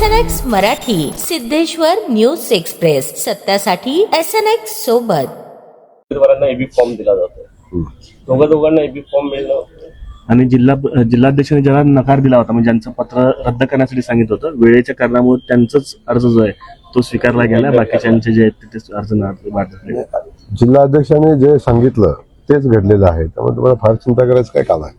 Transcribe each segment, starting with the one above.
S N X Marathi Siddheshwar news express. सत्यासाठी S N X सोबत. उमेदवारांना AB form दिला जातो दोघा दोघांना एबी फॉर्म मिळणं आणि जिल्हा जिल्हाध्यक्षांनी ज्याला नकार दिला होता म्हणजे ज्यांचं पत्र रद्द करण्यासाठी सांगितलं होतं वेळेच्या कारणामुळे त्यांचाच अर्ज जो आहे तो स्वीकारला गेला. बाकीच्यांचे जे आहेत ते अर्ज नाकारले-. जिल्हाध्यक्षांनी जे सांगितलं तेच घडलेलं आहे. त्यामुळे तुम्हाला फार चिंता करायचं काय काम आहे?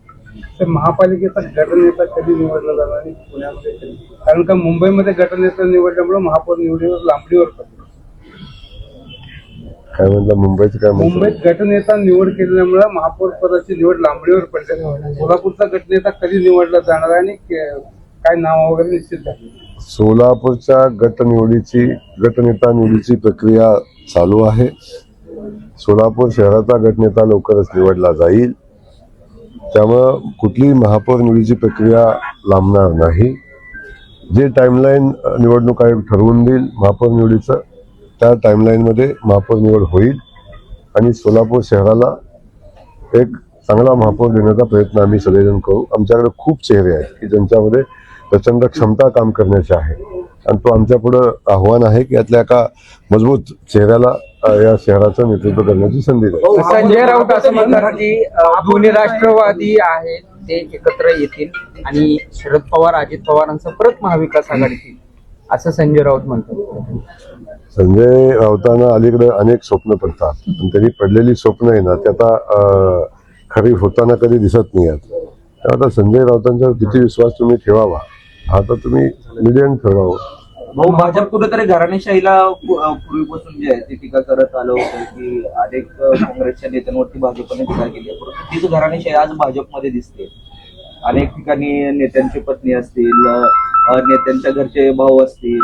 तर महापालिकेचा गटनेता कधी निवडला जाणार आणि पुण्यामध्ये कधी? कारण का मुंबईमध्ये गटनेता निवडल्यामुळे महापौर निवडीवर लांबडीवर पडतो काय म्हणलं मुंबईचं काय मुंबईत गटनेता निवड केल्यामुळे महापौर पदाची निवड लांबडीवर पडली सोलापूरचा गटनेता कधी निवडला जाणार आणि के- काय नाव वगैरे निश्चित झाले सोलापूरच्या गट निवडीची गटनेता निवडीची प्रक्रिया चालू आहे. सोलापूर शहराचा गटनेता लवकरच निवडला जाईल. त्यामुळं कुठलीही महापौर निवडीची प्रक्रिया लांबणार नाही. जे टाईमलाईन निवडणूक आयोग ठरवून देईल महापौर निवडीचं त्या टाईमलाईनमध्ये महापौर निवड होईल. आणि सोलापूर शहराला एक चांगला महापौर देण्याचा प्रयत्न आम्ही सगळेजण करू. आमच्याकडे खूप चेहरे आहेत की ज्यांच्यामध्ये प्रचंड क्षमता काम करण्याची आहे. आणि तो आमच्या पुढं आव्हान आहे की यातल्या एका मजबूत चेहऱ्याला या शहराचं नेतृत्व करण्याची संधी द्या. संजय राऊत असं म्हणतात की दोन्ही राष्ट्रवादी आहेत ते एकत्र येतील आणि शरद पवार अजित पवारांचा परत महाविकास आघाडीत येईल. असं संजय राऊत म्हणतात. संजय राऊतांना अलीकडे अनेक स्वप्न पडतात. आणि त्यांनी पडलेली स्वप्न आहे ना ते आता खरी होताना कधी दिसत नाही आहेत. त्यामुळे आता संजय राऊतांच्यावर किती विश्वास तुम्ही ठेवावा? हा तर तुम्ही मिडियम ठरवावं भाऊ भाजप कुठेतरी घराणेशाहीला पूर्वीपासून जे आहे ते टीका करत आलं होतं की अनेक काँग्रेसच्या नेत्यांवरती भाजपने टीका केली आहे. परंतु तीच घराणेशाही आज भाजपमध्ये दिसते. अनेक ठिकाणी नेत्यांची पत्नी असतील अं, नेत्यांच्या घरचे भाऊ असतील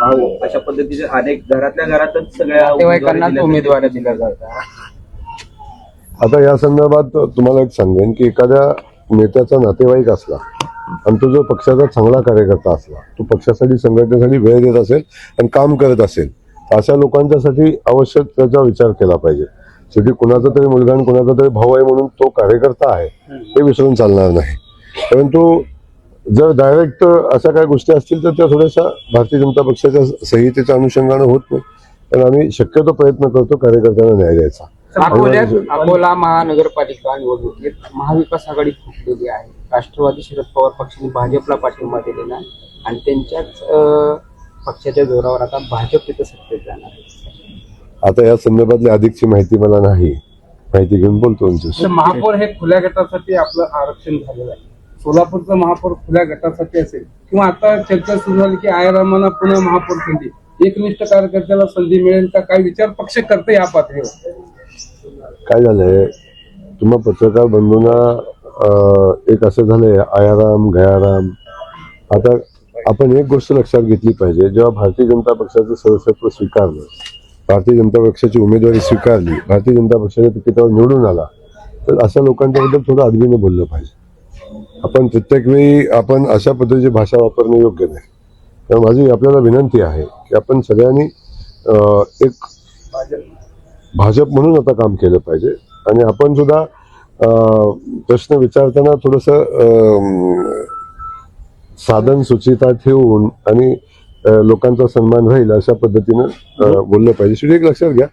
भाऊ अशा पद्धतीचे अनेक घरातल्या घरातच सगळ्या नातेवाईकांनाच दिल्या उमेदवारी दिल्या जातात. आता या संदर्भात तुम्हाला एक सांगेन की एखाद्या नेत्याचा नातेवाईक असला आणि तो जो पक्षाचा चांगला कार्यकर्ता असला तो पक्षासाठी संघटनेसाठी वेळ देत असेल आणि काम करत असेल तर अशा लोकांच्यासाठी आवश्यक त्याचा विचार केला पाहिजे. शेवटी कुणाचा तरी मुलगा आणि कुणाचा तरी भाऊ आहे म्हणून तो कार्यकर्ता आहे हे विसरून चालणार नाही. परंतु जर डायरेक्ट अशा काही गोष्टी असतील तर त्या थोड्याशा भारतीय जनता पक्षाच्या संहितेच्या अनुषंगानं होत नाही. पण आम्ही शक्यतो प्रयत्न करतो कार्यकर्त्यांना न्याय द्यायचा. अकोल्यात अकोला महानगरपालिका निवडणुकीत महाविकास आघाडी फुटलेली आहे. राष्ट्रवादी शरद पवार पक्षाने भाजपला पाठिंबा दिलेला आहे. आणि त्यांच्याच पक्षाच्या जोरावर आता भाजप तिथं सत्तेत जाणार आहे. आता या संदर्भातली अधिकची माहिती मला नाही. माहिती घेऊन बोलतो तर महापौर हे खुल्या गटासाठी आपलं आरक्षण झालेलं आहे. सोलापूरचं महापौर खुल्या गटासाठी असेल किंवा आता चर्चा सुरू झाली की आयरामांना पुन्हा महापौर संधी एकनिष्ठ कार्यकर्त्याला संधी मिळेल का? काय विचार पक्ष करते या पातळीवर? काय झालंय? तुम्हा पत्रकार बंधूंना एक असं झालंय आयाराम गयाराम. आता आपण एक गोष्ट लक्षात घेतली पाहिजे. जेव्हा भारतीय जनता पक्षाचं सदस्यत्व स्वीकारलं भारतीय जनता पक्षाची उमेदवारी स्वीकारली भारतीय जनता पक्षाच्या तिकिटावर निवडून आला तर अशा लोकांच्याबद्दल थोडं अदबीनं बोललं पाहिजे. आपण प्रत्येक वेळी आपण अशा पद्धतीची भाषा वापरणं योग्य नाही. तर माझी आपल्याला विनंती आहे की आपण सगळ्यांनी एक भाजप म्हणून आता काम केलं पाहिजे. आणि आपण सुद्धा प्रश्न विचारताना थोडस साधन सुचिता ठेवून आणि लोकांचा सन्मान राहील अशा पद्धतीनं बोललं पाहिजे. शेवटी एक लक्षात घ्या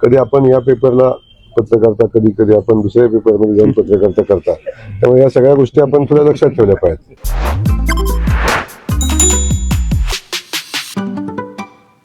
कधी आपण या पेपरला पत्रकारिता कधी कधी आपण दुसऱ्या पेपरमध्ये जाऊन पत्रकारिता करता. त्यामुळे या सगळ्या गोष्टी आपण थोड्या लक्षात ठेवल्या पाहिजेत.